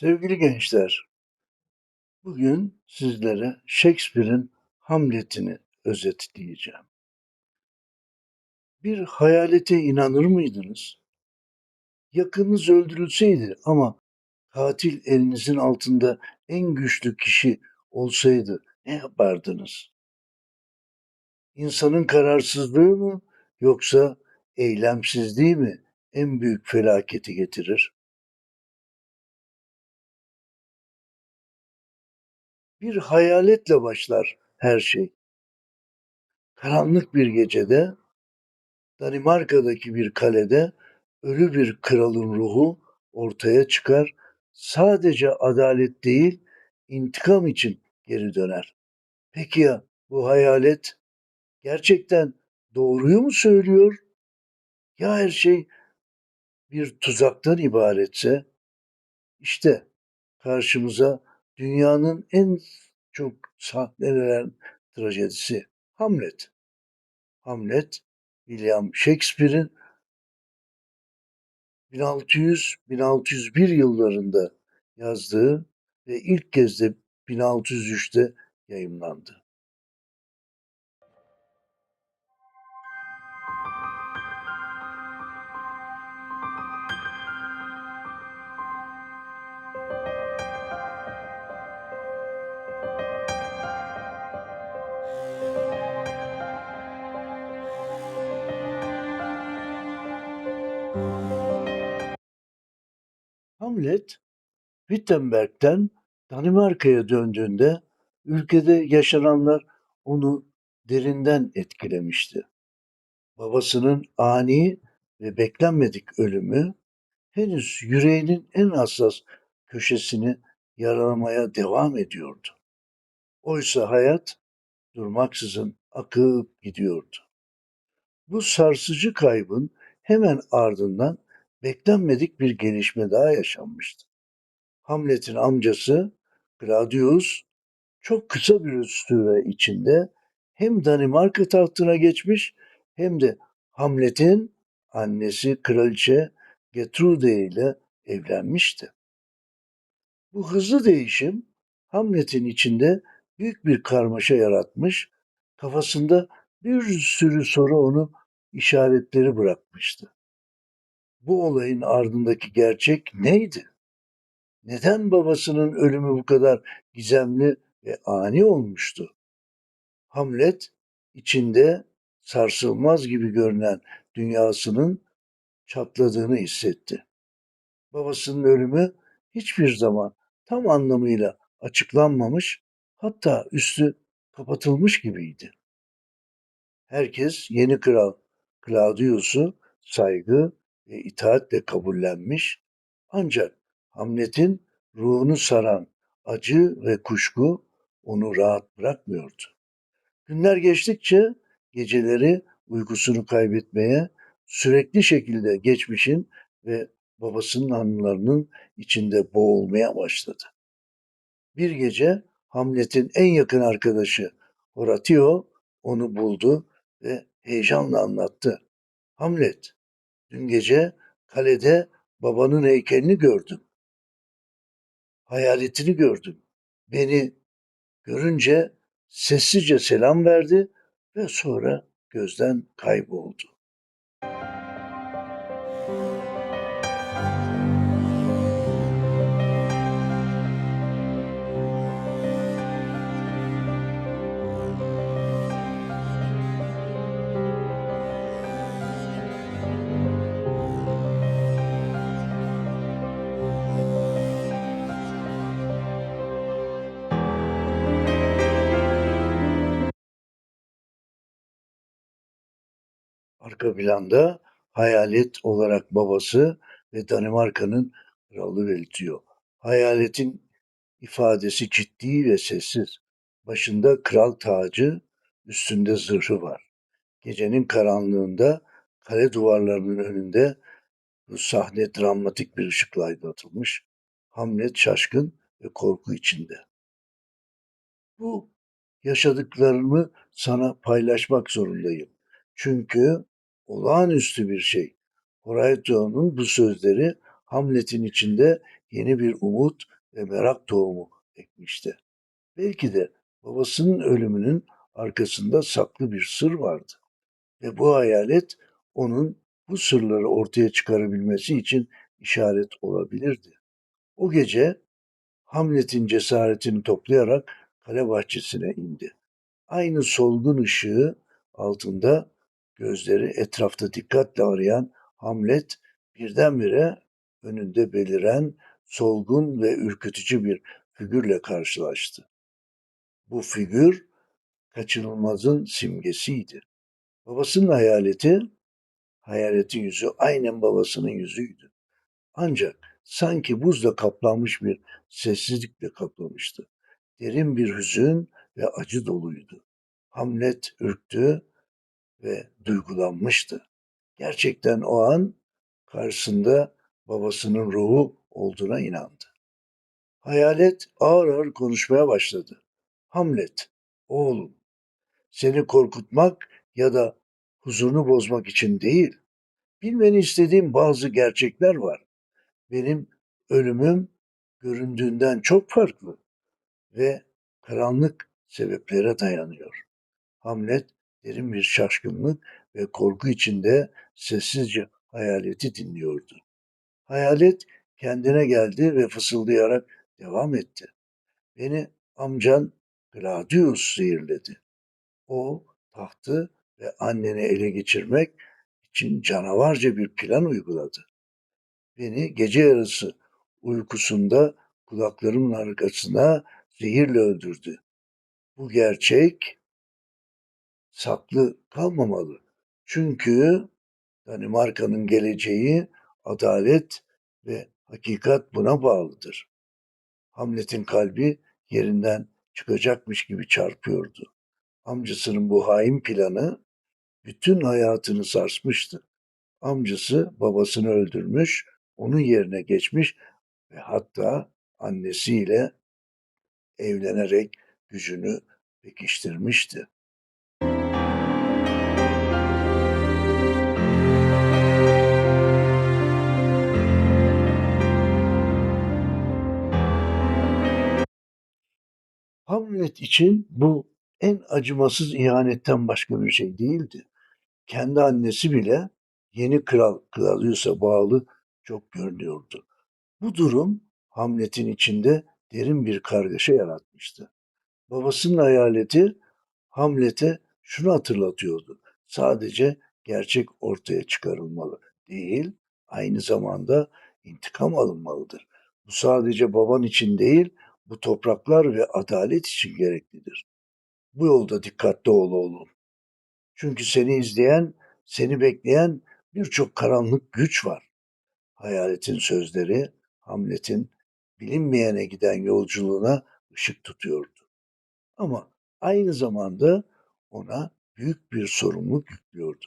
Sevgili gençler, bugün sizlere Shakespeare'in Hamlet'ini özetleyeceğim. Bir hayalete inanır mıydınız? Yakınınız öldürülseydi ama katil elinizin altında en güçlü kişi olsaydı ne yapardınız? İnsanın kararsızlığı mı yoksa eylemsizliği mi en büyük felaketi getirir? Bir hayaletle başlar her şey. Karanlık bir gecede Danimarka'daki bir kalede ölü bir kralın ruhu ortaya çıkar. Sadece adalet değil, intikam için geri döner. Peki ya bu hayalet gerçekten doğruyu mu söylüyor? Ya her şey bir tuzaktan ibaretse? İşte karşımıza dünyanın en çok sahnelenen trajedisi Hamlet. Hamlet, William Shakespeare'in 1600-1601 yıllarında yazdığı ve ilk kez de 1603'te yayımlandı. Hamlet, Wittenberg'den Danimarka'ya döndüğünde ülkede yaşananlar onu derinden etkilemişti. Babasının ani ve beklenmedik ölümü henüz yüreğinin en hassas köşesini yaralamaya devam ediyordu. Oysa hayat durmaksızın akıp gidiyordu. Bu sarsıcı kaybın hemen ardından beklenmedik bir gelişme daha yaşanmıştı. Hamlet'in amcası Claudius çok kısa bir süre içinde hem Danimarka tahtına geçmiş hem de Hamlet'in annesi kraliçe Getrude ile evlenmişti. Bu hızlı değişim Hamlet'in içinde büyük bir karmaşa yaratmış, kafasında bir sürü soru onu işaretleri bırakmıştı. Bu olayın ardındaki gerçek neydi? Neden babasının ölümü bu kadar gizemli ve ani olmuştu? Hamlet içinde sarsılmaz gibi görünen dünyasının çatladığını hissetti. Babasının ölümü hiçbir zaman tam anlamıyla açıklanmamış, hatta üstü kapatılmış gibiydi. Herkes yeni kral Claudius'u saygı ve itaatle kabullenmiş ancak Hamlet'in ruhunu saran acı ve kuşku onu rahat bırakmıyordu. Günler geçtikçe geceleri uykusunu kaybetmeye, sürekli şekilde geçmişin ve babasının anılarının içinde boğulmaya başladı. Bir gece Hamlet'in en yakın arkadaşı Horatio onu buldu ve heyecanla anlattı. Hamlet, dün gece kalede babanın heykelini gördüm. Hayaletini gördüm. Beni görünce sessizce selam verdi ve sonra gözden kayboldu. Arka planda hayalet olarak babası ve Danimarka'nın kralı belirtiyor. Hayaletin ifadesi ciddi ve sessiz. Başında kral tacı, üstünde zırhı var. Gecenin karanlığında kale duvarlarının önünde bu sahne dramatik bir ışıkla aydınlatılmış. Hamlet şaşkın ve korku içinde. Bu yaşadıklarımı sana paylaşmak zorundayım. Çünkü olağanüstü bir şey. Horatio'nun bu sözleri Hamlet'in içinde yeni bir umut ve merak tohumu ekmişti. Belki de babasının ölümünün arkasında saklı bir sır vardı ve bu hayalet onun bu sırları ortaya çıkarabilmesi için işaret olabilirdi. O gece Hamlet'in cesaretini toplayarak kale bahçesine indi. Aynı solgun ışığı altında gözleri etrafta dikkatle arayan Hamlet birdenbire önünde beliren solgun ve ürkütücü bir figürle karşılaştı. Bu figür kaçınılmazın simgesiydi. Babasının hayaleti, hayaletin yüzü aynen babasının yüzüydü. Ancak sanki buzla kaplanmış bir sessizlikle kaplamıştı. Derin bir hüzün ve acı doluydu. Hamlet ürktü ve duygulanmıştı. Gerçekten o an karşısında babasının ruhu olduğuna inandı. Hayalet ağır ağır konuşmaya başladı. Hamlet, oğlum, seni korkutmak ya da huzurunu bozmak için değil, bilmeni istediğim bazı gerçekler var. Benim ölümüm göründüğünden çok farklı ve karanlık sebeplere dayanıyor. Hamlet derin bir şaşkınlık ve korku içinde sessizce hayaleti dinliyordu. Hayalet kendine geldi ve fısıldayarak devam etti. Beni amcan Gladius zehirledi. O tahtı ve anneni ele geçirmek için canavarca bir plan uyguladı. Beni gece yarısı uykusunda kulaklarımın arkasına zehirle öldürdü. Bu gerçek saklı kalmamalı. Çünkü Danimarka'nın geleceği, adalet ve hakikat buna bağlıdır. Hamlet'in kalbi yerinden çıkacakmış gibi çarpıyordu. Amcasının bu hain planı bütün hayatını sarsmıştı. Amcası babasını öldürmüş, onun yerine geçmiş ve hatta annesiyle evlenerek gücünü pekiştirmişti. Hamlet için bu en acımasız ihanetten başka bir şey değildi. Kendi annesi bile yeni kral Claudius'a bağlı çok görünüyordu. Bu durum Hamlet'in içinde derin bir kargaşa yaratmıştı. Babasının hayaleti Hamlet'e şunu hatırlatıyordu. Sadece gerçek ortaya çıkarılmalı değil, aynı zamanda intikam alınmalıdır. Bu sadece baban için değil, bu topraklar ve adalet için gereklidir. Bu yolda dikkatli ol oğlum. Çünkü seni izleyen, seni bekleyen birçok karanlık güç var. Hayaletin sözleri Hamlet'in bilinmeyene giden yolculuğuna ışık tutuyordu. Ama aynı zamanda ona büyük bir sorumluluk yüklüyordu.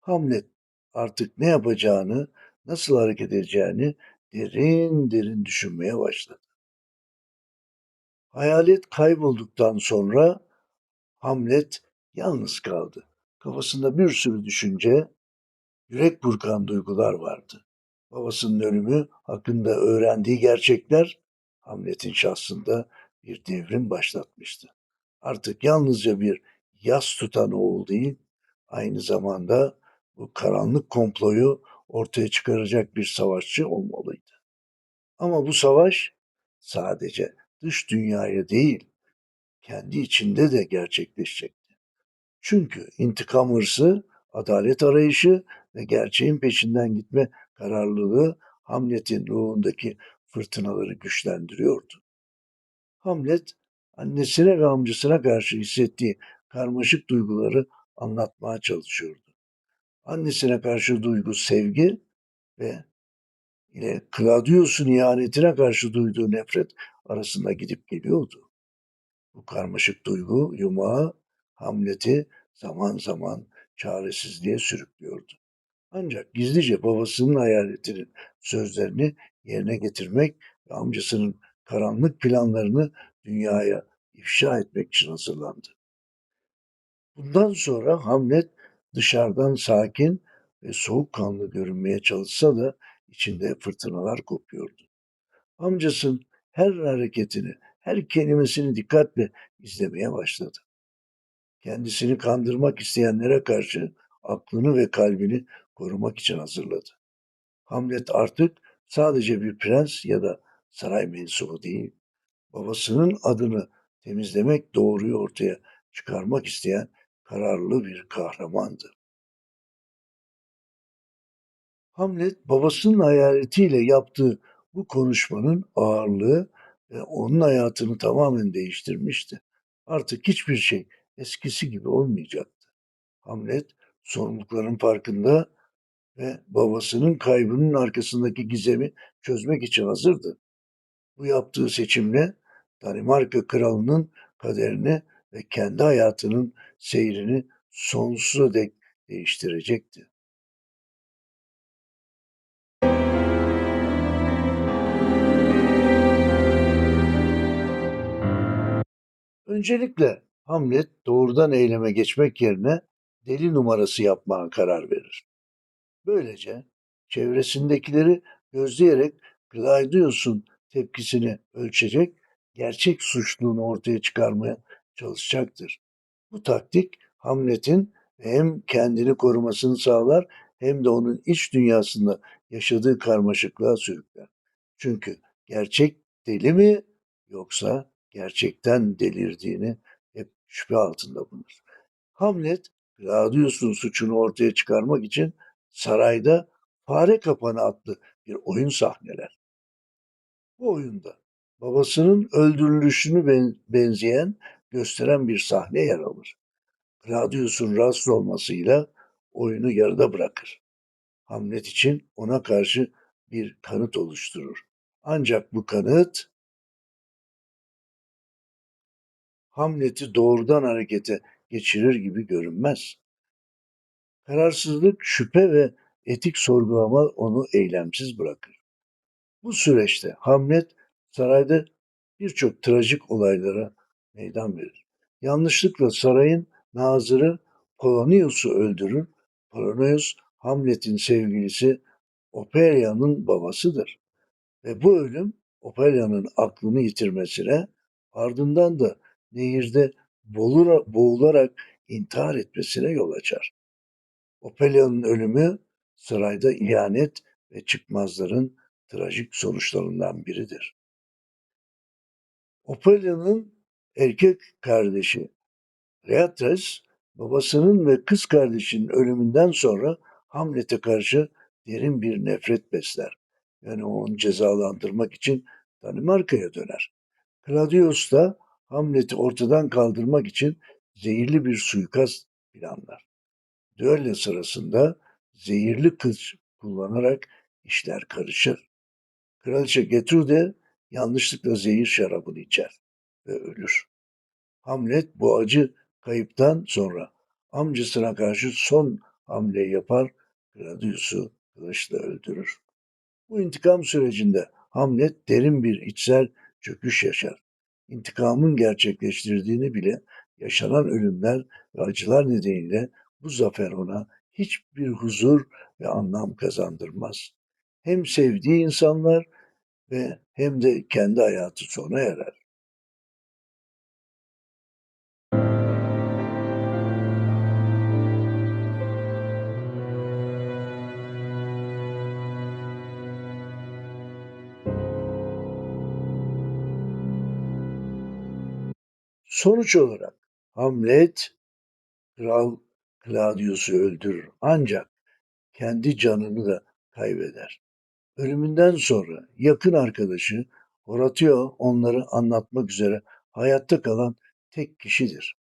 Hamlet artık ne yapacağını, nasıl hareket edeceğini derin derin düşünmeye başladı. Hayalet kaybolduktan sonra Hamlet yalnız kaldı. Kafasında bir sürü düşünce, yürek burkan duygular vardı. Babasının ölümü hakkında öğrendiği gerçekler Hamlet'in şahsında bir devrim başlatmıştı. Artık yalnızca bir yas tutan oğul değil, aynı zamanda bu karanlık komployu ortaya çıkaracak bir savaşçı olmalıydı. Ama bu savaş sadece dış dünyaya değil, kendi içinde de gerçekleşecekti. Çünkü intikam hırsı, adalet arayışı ve gerçeğin peşinden gitme kararlılığı Hamlet'in ruhundaki fırtınaları güçlendiriyordu. Hamlet, annesine ve amcasına karşı hissettiği karmaşık duyguları anlatmaya çalışıyordu. Annesine karşı duygu sevgi ve ile Claudius'un ihanetine karşı duyduğu nefret arasında gidip geliyordu. Bu karmaşık duygu yumağı Hamlet'i zaman zaman çaresizliğe sürüklüyordu. Ancak gizlice babasının hayaletinin sözlerini yerine getirmek ve amcasının karanlık planlarını dünyaya ifşa etmek için hazırlandı. Bundan sonra Hamlet dışarıdan sakin ve soğukkanlı görünmeye çalışsa da içinde fırtınalar kopuyordu. Amcasının her hareketini, her kelimesini dikkatle izlemeye başladı. Kendisini kandırmak isteyenlere karşı aklını ve kalbini korumak için hazırladı. Hamlet artık sadece bir prens ya da saray mensubu değil, babasının adını temizlemek, doğruyu ortaya çıkarmak isteyen kararlı bir kahramandı. Hamlet babasının hayaletiyle yaptığı bu konuşmanın ağırlığı ve onun hayatını tamamen değiştirmişti. Artık hiçbir şey eskisi gibi olmayacaktı. Hamlet sorumlulukların farkında ve babasının kaybının arkasındaki gizemi çözmek için hazırdı. Bu yaptığı seçimle Danimarka kralının kaderini ve kendi hayatının seyrini sonsuza dek değiştirecekti. Öncelikle Hamlet doğrudan eyleme geçmek yerine deli numarası yapmaya karar verir. Böylece çevresindekileri gözleyerek Gladius'un tepkisini ölçecek, gerçek suçluğunu ortaya çıkarmaya çalışacaktır. Bu taktik Hamlet'in hem kendini korumasını sağlar hem de onun iç dünyasında yaşadığı karmaşıklığa sürükler. Çünkü gerçek deli mi yoksa gerçekten delirdiğini hep şüphe altında bulunur. Hamlet, Gladius'un suçunu ortaya çıkarmak için sarayda Fare Kapanı adlı bir oyun sahneler. Bu oyunda babasının öldürülüşünü benzeyen gösteren bir sahne yer alır. Gladius'un rahatsız olmasıyla oyunu yarıda bırakır. Hamlet için ona karşı bir kanıt oluşturur. Ancak bu kanıt Hamlet'i doğrudan harekete geçirir gibi görünmez. Kararsızlık, şüphe ve etik sorgulama onu eylemsiz bırakır. Bu süreçte Hamlet sarayda birçok trajik olaylara meydan verir. Yanlışlıkla sarayın nazırı Polonius'u öldürür. Polonius Hamlet'in sevgilisi Ophelia'nın babasıdır. Ve bu ölüm Ophelia'nın aklını yitirmesine ardından da nehirde boğularak intihar etmesine yol açar. Ophelia'nın ölümü sarayda ihanet ve çıkmazların trajik sonuçlarından biridir. Ophelia'nın erkek kardeşi Leatres, babasının ve kız kardeşinin ölümünden sonra Hamlet'e karşı derin bir nefret besler. Yani onu cezalandırmak için Danimarka'ya döner. Claudius da Hamlet'i ortadan kaldırmak için zehirli bir suikast planlar. Düello sırasında zehirli kız kullanarak işler karışır. Kraliçe Getrude yanlışlıkla zehir şarabını içer ve ölür. Hamlet bu acı kayıptan sonra amcasına karşı son hamle yapar, Gladius'u kılıçla öldürür. Bu intikam sürecinde Hamlet derin bir içsel çöküş yaşar. İntikamın gerçekleştirdiğini bile yaşanan ölümler ve acılar nedeniyle bu zafer ona hiçbir huzur ve anlam kazandırmaz. Hem sevdiği insanlar ve hem de kendi hayatı sona erer. Sonuç olarak Hamlet Kral Claudius'u öldürür ancak kendi canını da kaybeder. Ölümünden sonra yakın arkadaşı Horatio onları anlatmak üzere hayatta kalan tek kişidir.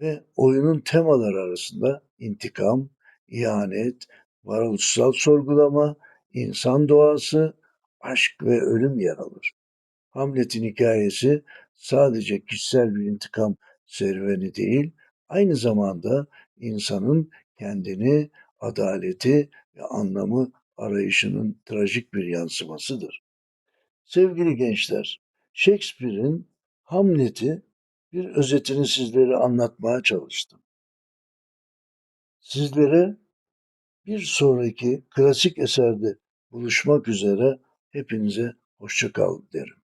Ve oyunun temaları arasında intikam, ihanet, varoluşsal sorgulama, insan doğası, aşk ve ölüm yer alır. Hamlet'in hikayesi sadece kişisel bir intikam serüveni değil, aynı zamanda insanın kendini, adaleti ve anlamı arayışının trajik bir yansımasıdır. Sevgili gençler, Shakespeare'in Hamlet'i bir özetini sizlere anlatmaya çalıştım. Sizlere bir sonraki klasik eserde buluşmak üzere hepinize hoşça kal derim.